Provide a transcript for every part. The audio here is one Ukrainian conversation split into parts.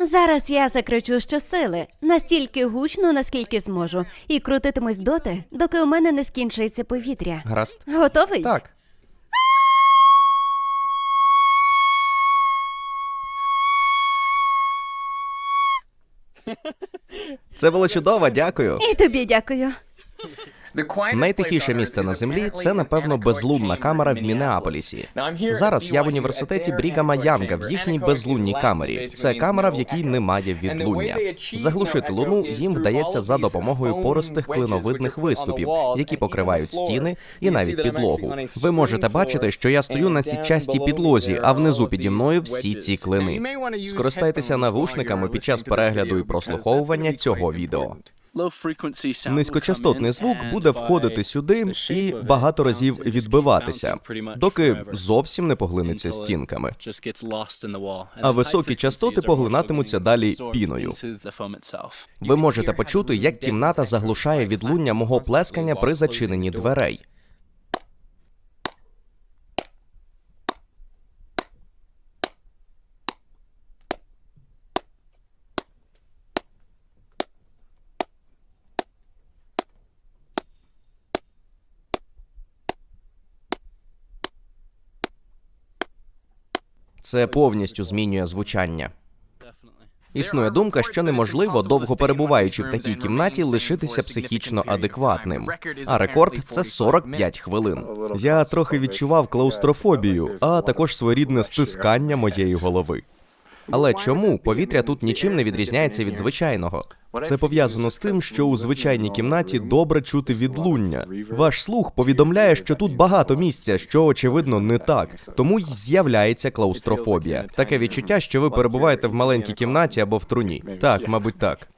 Зараз я закричу щосили, настільки гучно, наскільки зможу, і крутитимусь доти, доки у мене не скінчиться повітря. Гаразд. Готовий? Так. Це було чудово, дякую. І тобі дякую. Найтихіше місце на землі це, напевно, безлунна камера в Мінеаполісі. Зараз я в університеті Брігама Янга в їхній безлунній камері. Це камера, в якій немає відлуння. Заглушити луну їм вдається за допомогою пористих клиновидних виступів, які покривають стіни і навіть підлогу. Ви можете бачити, що я стою на січастій підлозі, а внизу піді мною всі ці клини. Скористайтеся навушниками під час перегляду і прослуховування цього відео. Низькочастотний звук буде входити сюди і багато разів відбиватися, доки зовсім не поглинеться стінками. А високі частоти поглинатимуться далі піною. Ви можете почути, як кімната заглушає відлуння мого плескання при зачиненні дверей. Це повністю змінює звучання. Існує думка, що неможливо, довго перебуваючи в такій кімнаті, лишитися психічно адекватним. А рекорд це 45 хвилин. Я трохи відчував клаустрофобію, а також своєрідне стискання моєї голови. Але чому повітря тут нічим не відрізняється від звичайного? Це пов'язано з тим, що у звичайній кімнаті добре чути відлуння. Ваш слух повідомляє, що тут багато місця, що очевидно не так. Тому й з'являється клаустрофобія. Таке відчуття, що ви перебуваєте в маленькій кімнаті або в труні. Так, мабуть, так.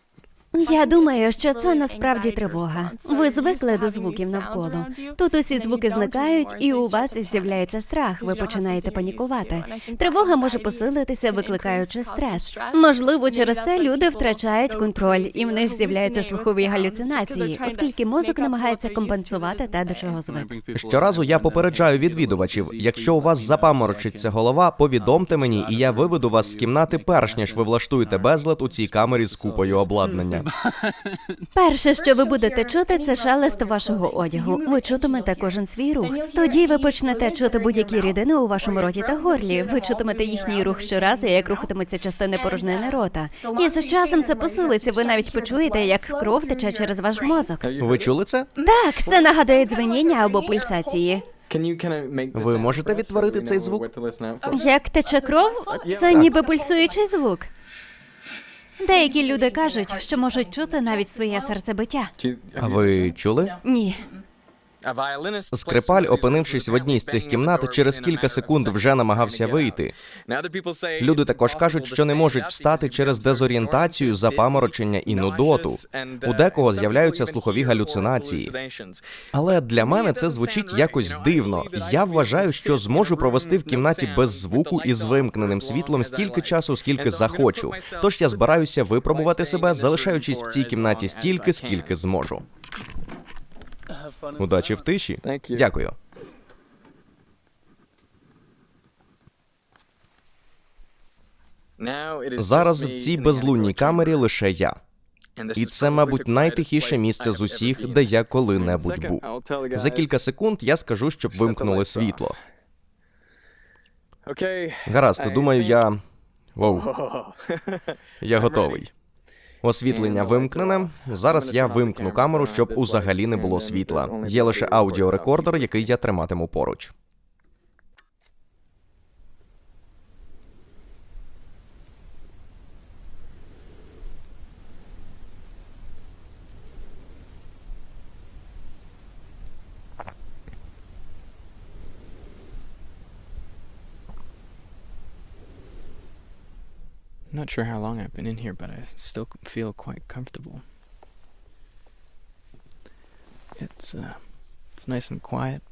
Я думаю, що це насправді тривога. Ви звикли до звуків навколо. Тут усі звуки зникають, і у вас з'являється страх. Ви починаєте панікувати. Тривога може посилитися, викликаючи стрес. Можливо, через це люди втрачають контроль, і в них з'являються слухові галюцинації, оскільки мозок намагається компенсувати те, до чого звик. Щоразу я попереджаю відвідувачів. Якщо у вас запаморочиться голова, повідомте мені, і я виведу вас з кімнати, перш ніж ви влаштуєте безлад у цій камері з купою обладнання. Перше, що ви будете чути, це шелест вашого одягу. Ви чутимете кожен свій рух. Тоді ви почнете чути будь-які рідини у вашому роті та горлі. Ви чутимете їхній рух щоразу, як рухатимуться частини порожнини рота. І за часом це посилиться. Ви навіть почуєте, як кров тече через ваш мозок. Ви чули це? Так, це нагадує дзвеніння або пульсації. Ви можете відтворити цей звук? Як тече кров, це ніби пульсуючий звук. Деякі люди кажуть, що можуть чути навіть своє серцебиття. А ви чули? Ні. Скрипаль, опинившись в одній з цих кімнат, через кілька секунд вже намагався вийти. Люди також кажуть, що не можуть встати через дезорієнтацію, запаморочення і нудоту. У декого з'являються слухові галюцинації. Але для мене це звучить якось дивно. Я вважаю, що зможу провести в кімнаті без звуку і з вимкненим світлом стільки часу, скільки захочу. Тож я збираюся випробувати себе, залишаючись в цій кімнаті стільки, скільки зможу. Удачі в тиші. Дякую. Зараз в цій безлунній камері лише я. І це, мабуть, найтихіше місце з усіх, де я коли-небудь був. За кілька секунд я скажу, щоб вимкнули світло. Гаразд, думаю, я. Воу. Я готовий. Освітлення вимкнене. Зараз я вимкну камеру, щоб узагалі не було світла. Є лише аудіорекордер, який я триматиму поруч. Not sure how long I've been in here, but I still feel quite comfortable. It's uh, it's nice and quiet.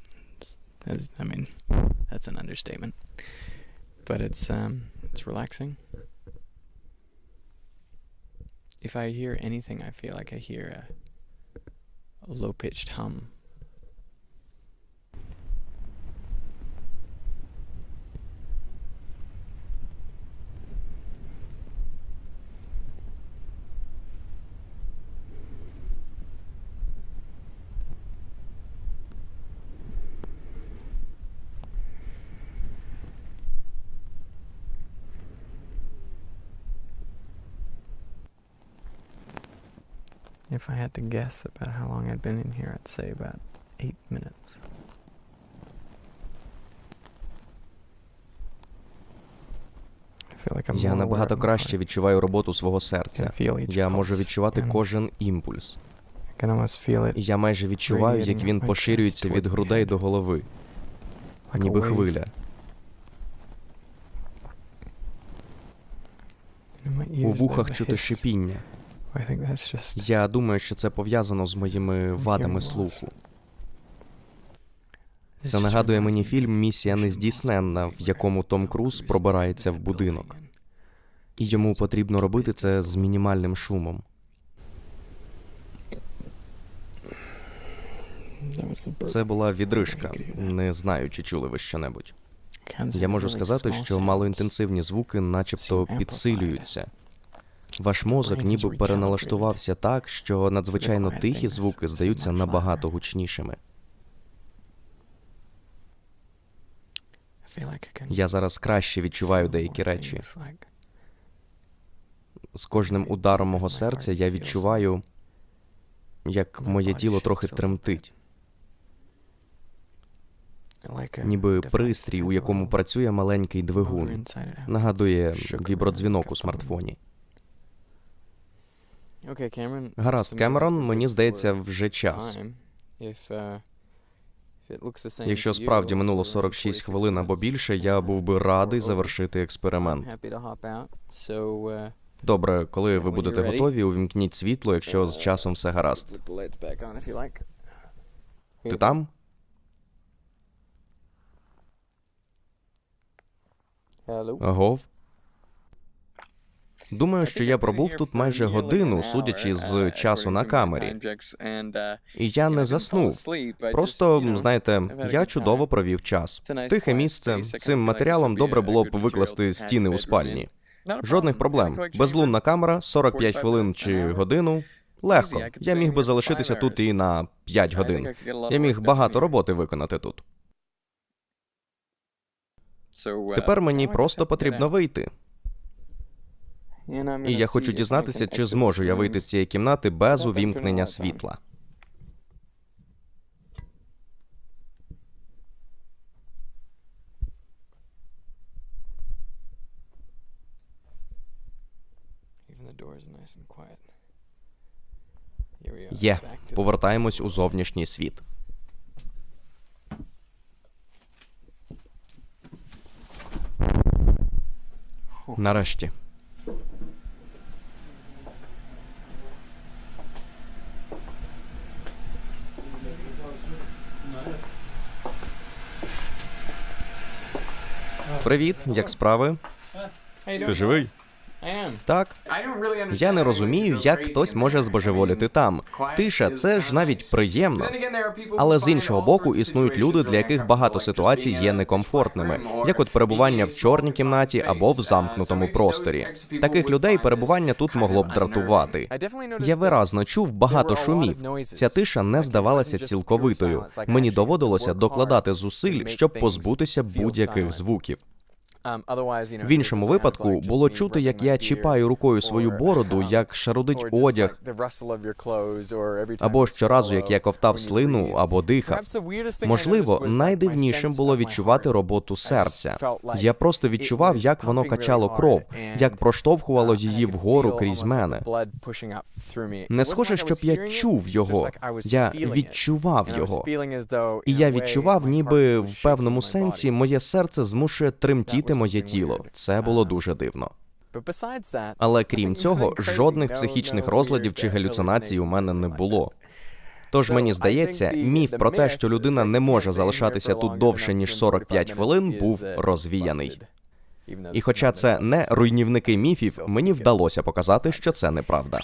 It's- I mean, that's an understatement. But it's um, it's relaxing. If I hear anything, I feel like I hear a, a low-pitched hum. If I had to guess about how long I'd been in here, I'd say about eight minutes. Я набагато краще відчуваю роботу свого серця. Я можу відчувати кожен імпульс. Я майже відчуваю, як він поширюється від грудей до голови, ніби хвиля. У вухах чути шипіння. I think that's just Я думаю, що це пов'язано з моїми вадами слуху. Це нагадує мені фільм Місія нездійсненна, в якому Том Круз пробирається в будинок. І йому потрібно робити це з мінімальним шумом. Це була відрижка. Не знаю, чи чули ви щонебудь. Я можу сказати, що малоінтенсивні звуки начебто підсилюються. Ваш мозок ніби переналаштувався так, що надзвичайно тихі звуки здаються набагато гучнішими. Я зараз краще відчуваю деякі речі. З кожним ударом мого серця я відчуваю, як моє тіло трохи тремтить, ніби пристрій, у якому працює маленький двигун. Нагадує вібродзвінок у смартфоні. Okay, Cameron, Гаразд, Кемерон, мені здається, вже час. uh, Якщо справді минуло 46 46 хвилин або більше, я був би радий завершити експеримент. uh, Добре, коли ви будете готові, увімкніть світло, якщо з часом все гаразд. Ти там? Агов? Думаю, що я пробув тут майже годину, судячи з часу на камері. І я не заснув. Просто, знаєте, я чудово провів час. Тихе місце. Цим матеріалом добре було б викласти стіни у спальні. Жодних проблем. Безлунна камера, 45 хвилин чи годину. Легко. Я міг би залишитися тут і на 5 годин. Я міг багато роботи виконати тут. Тепер мені просто потрібно вийти. І я хочу дізнатися, чи зможу я вийти з цієї кімнати без увімкнення світла. Є. Повертаємось у зовнішній світ. Нарешті. Привіт, як справи? Ти живий? Так. Я не розумію, як хтось може збожеволіти там. Тиша, це ж навіть приємно. Але з іншого боку, існують люди, для яких багато ситуацій є некомфортними, як от перебування в чорній кімнаті або в замкнутому просторі. Таких людей перебування тут могло б дратувати. Я виразно чув багато шумів. Ця тиша не здавалася цілковитою. Мені доводилося докладати зусиль, щоб позбутися будь-яких звуків. Um, В іншому випадку було чути, як я чіпаю рукою свою бороду, як шарудить одяг, або щоразу, як я ковтав слину або дихав. Можливо, найдивнішим було відчувати роботу серця. Я просто відчував, як воно качало кров, як проштовхувало її вгору крізь мене. Не схоже, щоб я чув його. Я відчував його. І я відчував, ніби в певному сенсі моє серце змушує тремтіти моє тіло. Це було дуже дивно. Але крім цього, жодних психічних розладів чи галюцинацій у мене не було. Тож мені здається, міф про те, що людина не може залишатися тут довше ніж 45 хвилин, був розвіяний. І, хоча це не руйнівники міфів, мені вдалося показати, що це неправда.